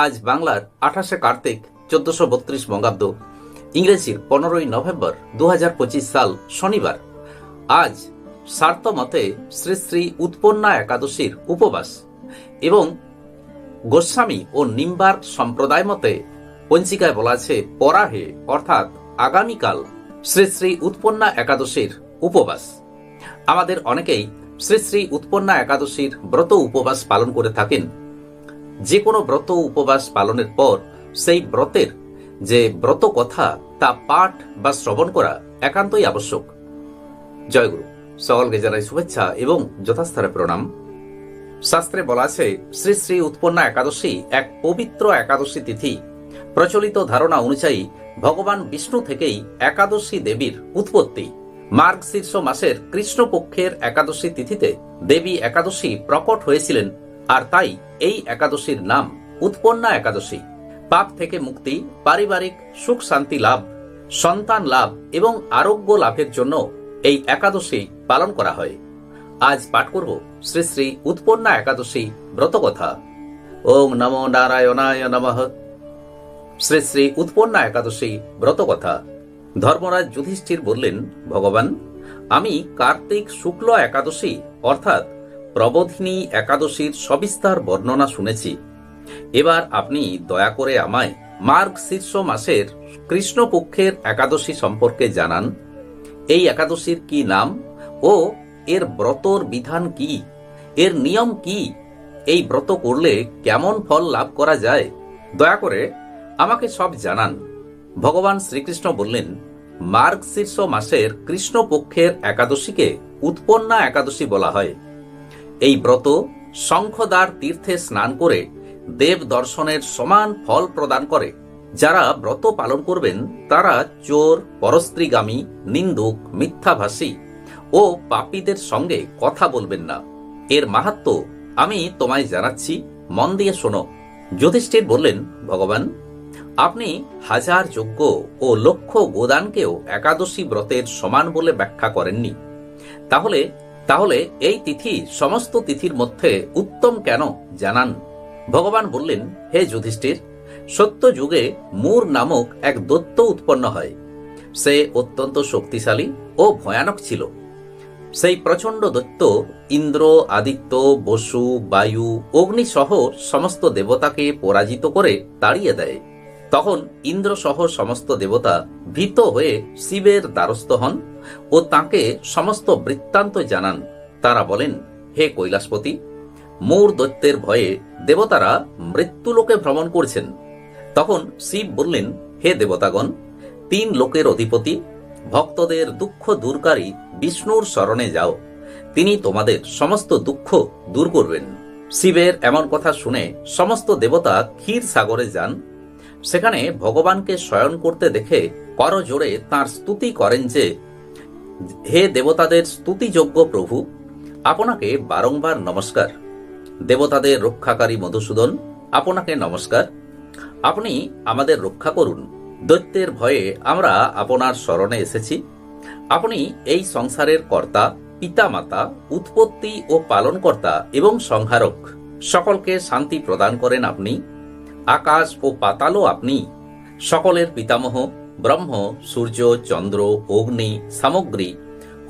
আজ বাংলার আঠাশে কার্তিক, চোদ্দশো বত্রিশ বঙ্গাব্দ। ইংরেজির পনেরোই নভেম্বর দু হাজার পঁচিশ সাল, শনিবার। আজ সার্থ মতে শ্রী শ্রী উৎপন্না একাদশীর উপবাস এবং গোস্বামী ও নিম্বার সম্প্রদায় মতে পঞ্চিকায় বলা আছে, পরাহে, অর্থাৎ আগামীকাল শ্রী শ্রী উৎপন্না একাদশীর উপবাস। আমাদের অনেকেই শ্রী শ্রী উৎপন্না একাদশীর ব্রত উপবাস পালন করে থাকেন। যে কোনো ব্রত উপবাস পালনের পর সেই ব্রতের যে ব্রত কথা তা পাঠ বা শ্রবণ করা একান্তই আবশ্যক। জয়গুরু সকলকে জানাই শুভেচ্ছা এবং যথাস্থানে প্রণাম। শাস্ত্রে বলা আছে, শ্রী শ্রী উৎপন্না একাদশী এক পবিত্র একাদশী তিথি। প্রচলিত ধারণা অনুযায়ী ভগবান বিষ্ণু থেকেই একাদশী দেবীর উৎপত্তি। মার্গ শীর্ষ মাসের কৃষ্ণপক্ষের একাদশী তিথিতে দেবী একাদশী প্রকট হয়েছিলেন আর তাই এই একাদশীর নাম উৎপন্না একাদশী। পাপ থেকে মুক্তি, পারিবারিক সুখ শান্তি লাভ, সন্তান লাভ এবং আরোগ্য লাভের জন্য এই একাদশী পালন করা হয়। আজ পাঠ করব শ্রী শ্রী উৎপন্না একাদশী ব্রতকথা। ওং নমো নারায়ণায় নমঃ। শ্রী শ্রী উৎপন্না একাদশী ব্রতকথা। ধর্মরাজ যুধিষ্ঠির বললেন, ভগবান, আমি কার্তিক শুক্ল একাদশী, অর্থাৎ প্রবোধিনী একাদশীর সবিস্তার বর্ণনা শুনেছি। এবার আপনি দয়া করে আমায় মার্গ শীর্ষ মাসের কৃষ্ণপক্ষের একাদশী সম্পর্কে জানান। এই একাদশীর কি নাম ও এর ব্রতর বিধান কি? এর নিয়ম কি? এই ব্রত করলে কেমন ফল লাভ করা যায়? দয়া করে আমাকে সব জানান। ভগবান শ্রীকৃষ্ণ বললেন মার্গ শীর্ষ মাসের কৃষ্ণপক্ষের একাদশীকে উৎপন্না একাদশী বলা হয়। এই ব্রত শঙ্খদার তীর্থে স্নান করে দেব দর্শনের সমান ফল প্রদান করে। যারা ব্রত পালন করবেন, তারা চোর, পরস্ত্রীগামী, নিন্দুক, মিথ্যাভাষী ও পাপীদের সঙ্গে কথা বলবেন না। এর মাহাত্ম আমি তোমায় জানাচ্ছি, মন দিয়ে শোনো। যুধিষ্ঠির বললেন, ভগবান, আপনি হাজার যজ্ঞ ও লক্ষ গোদানকেও একাদশী ব্রতের সমান বলে ব্যাখ্যা করেননি। তাহলে তাহলে এই তিথি সমস্ত তিথির মধ্যে উত্তম কেন জানান? ভগবান বললেন, হে যুধিষ্ঠির সত্য যুগে মূর নামক এক দত্ত উৎপন্ন হয়। সে অত্যন্ত শক্তিশালী ও ভয়ানক ছিল। সেই প্রচণ্ড দৈত্য ইন্দ্র, আদিত্য, বসু, বায়ু অগ্নি সহ সমস্ত দেবতাকে পরাজিত করে তাড়িয়ে দেয়। তখন ইন্দ্র সহ সমস্ত দেবতা ভীত হয়ে শিবের দ্বারস্থ হন ও তাকে সমস্ত বৃত্তান্ত জানান। তারা বলেন, হে কৈলাসপতি, মূর দৈত্যের ভয়ে দেবতারা মৃত্যুলোকে ভ্রমণ করছেন তখন শিব বললেন, হে দেবতাগণ, তিন লোকের অধিপতি, ভক্তদের দুঃখ দূরকারী বিষ্ণুর স্মরণে যাও। তিনি তোমাদের সমস্ত দুঃখ দূর করবেন শিবের এমন কথা শুনে সমস্ত দেবতা ক্ষীর সাগরে যান। সেখানে ভগবানকে শয়ন করতে দেখে কর জোরে তাঁর স্তুতি করেন যে, হে দেবতাদের স্তুতিযোগ্য প্রভু, আপনাকে বারংবার নমস্কার। দেবতাদের রক্ষাকারী মধুসূদন, আপনাকে নমস্কার। আপনি আমাদের রক্ষা করুন। দৈত্যের ভয়ে আমরা আপনার স্মরণে এসেছি। আপনি এই সংসারের কর্তা, পিতামাতা, উৎপত্তি ও পালনকর্তা এবং সংহারক। সকলকে শান্তি প্রদান করেন আপনি। আকাশ ও পাতালও আপনি। সকলের পিতামহ, ব্রহ্ম, সূর্য, চন্দ্র, অগ্নি, সামগ্রী,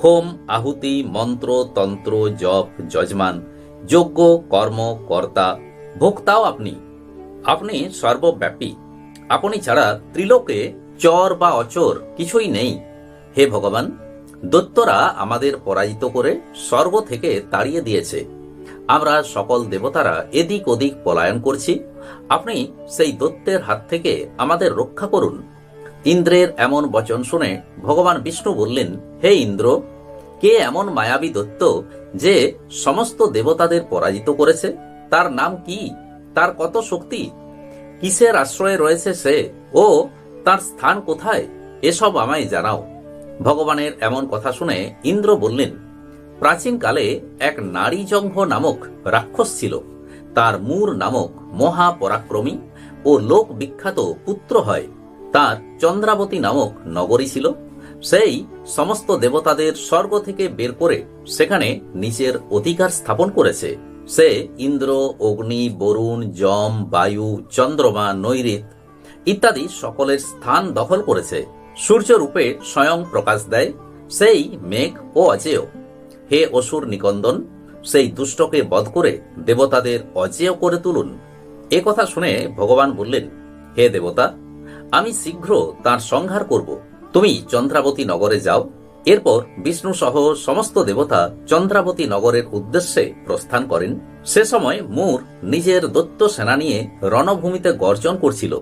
হোম, আহুতি, মন্ত্র, তন্ত্র, জপ, যজমান, যজ্ঞ, কর্ম, কর্তা, ভোক্তাও আপনি। আপনি সর্বব্যাপী। আপনি ছাড়া ত্রিলোকে চর বা অচর কিছুই নেই। হে ভগবান দত্তরা আমাদের পরাজিত করে স্বর্গ থেকে তাড়িয়ে দিয়েছে। আমরা সকল দেবতারা এদিক ওদিক পলায়ন করছি। আপনি সেই দত্তের হাত থেকে আমাদের রক্ষা করুন। ইন্দ্রের এমন বচন শুনে ভগবান বিষ্ণু বললেন, হে ইন্দ্র, কে এমন মায়াবী দত্ত যে সমস্ত দেবতাদের পরাজিত করেছে? তার নাম কি? তার কত শক্তি? কিসের আশ্রয়ে রয়েছে সে? ও, তার স্থান কোথায়? এসব আমায় জানাও। ভগবানের এমন কথা শুনে ইন্দ্র বললেন প্রাচীনকালে এক নারী জঙ্ঘ নামক রাক্ষস ছিল। তার মূর নামক মহাপরাক্রমী ও লোক বিখ্যাত পুত্র হয়। তার চন্দ্রাবতী নামক নগরী ছিল। সেই সমস্ত দেবতাদের স্বর্গ থেকে বের করে সেখানে নিজের অধিকার স্থাপন করেছে। সে ইন্দ্র, অগ্নি, বরুণ, যম, বায়ু, চন্দ্রমা নৈরিত ইত্যাদি সকলের স্থান দখল করেছে। সূর্য রূপে স্বয়ং প্রকাশ দেয়। সেই মেঘ ও অজেয়। হে অসুর নিকন্দন, সেই দুষ্টকে বধ করে দেবতাদের অজেয় করে তুলুন। এ কথা শুনে ভগবান বললেন, হে দেবতা, আমি শীঘ্র তার সংহার করব। তুমি চন্দ্রাবতী নগরে যাও। এরপর বিষ্ণু সহ সমস্ত দেবতা চন্দ্রাবতী নগরের উদ্দেশ্যে প্রস্থান করেন। সে সময় মুর নিজের দত্ত সেনা নিয়ে রণভূমিতে গর্জন করছিল।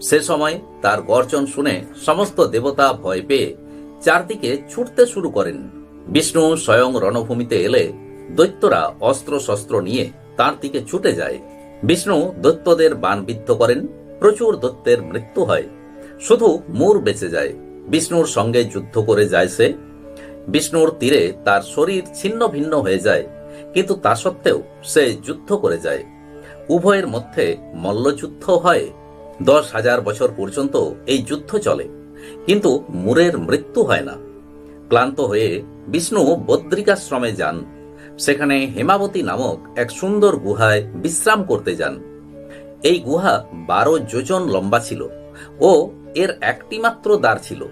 সে সময় তার গর্জন শুনে সমস্ত দেবতা ভয় পেয়ে চারদিকে ছুটতে শুরু করেন। বিষ্ণু স্বয়ং রণভূমিতে এলে দৈত্যরা অস্ত্র শস্ত্র নিয়ে তার দিকে ছুটে যায়। বিষ্ণু দৈত্যদের বানবিদ্ধ করেন, প্রচুর দৈত্যের মৃত্যু হয়। শুধু মুর বেঁচে যায়, বিষ্ণুর সঙ্গে যুদ্ধ করে যায় সে। বিষ্ণুর তীরে তার শরীর ছিন্ন ভিন্ন হয়ে যায়, কিন্তু তা সত্ত্বেও সে যুদ্ধ করে যায়। উভয়ের মধ্যে মল্লযুদ্ধ হয়। দশ হাজার বছর পর্যন্ত এই যুদ্ধ চলে, কিন্তু মুরের মৃত্যু হয় না। ক্লান্ত হয়ে বিষ্ণু বদ্রিকাশ্রমে যান। সেখানে হেমাবতী নামক এক সুন্দর গুহায় বিশ্রাম করতে যান। এই গুহা বারো যোজন লম্বা ছিল ও এর একটি মাত্র দ্বার ছিল।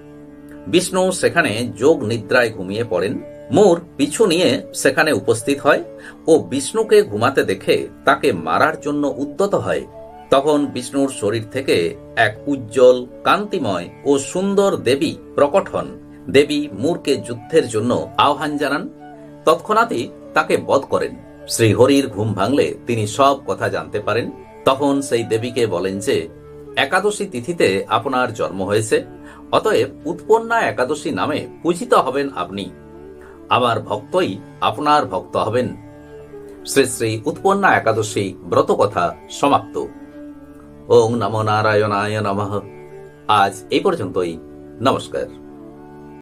বিষ্ণু সেখানে যোগ নিদ্রায় ঘুমিয়ে পড়েন। মোর পিছু নিয়ে সেখানে উপস্থিত হয় ও বিষ্ণুকে ঘুমাতে দেখে তাকে মারার জন্য উদ্যত হয়। তখন বিষ্ণুর শরীর থেকে এক উজ্জ্বল কান্তিময় ও সুন্দর দেবী প্রকট হন। দেবী মূরকে যুদ্ধের জন্য আহ্বান জানান। তৎক্ষণাৎই তাকে বধ করেন। শ্রীহরির ঘুম ভাঙলে তিনি সব কথা জানতে পারেন। তখন সেই দেবীকে বলেন যে, একাদশী তিথিতে আপনার জন্ম হয়েছে, অতএব উৎপন্না একাদশী নামে পূজিত হবেন আপনি। আমার ভক্তই আপনার ভক্ত হবেন। শ্রী শ্রী উৎপন্না একাদশী ব্রত কথা সমাপ্ত। ওং নমো নারায়ণায় নমঃ। আজ এই পর্যন্তই। নমস্কার।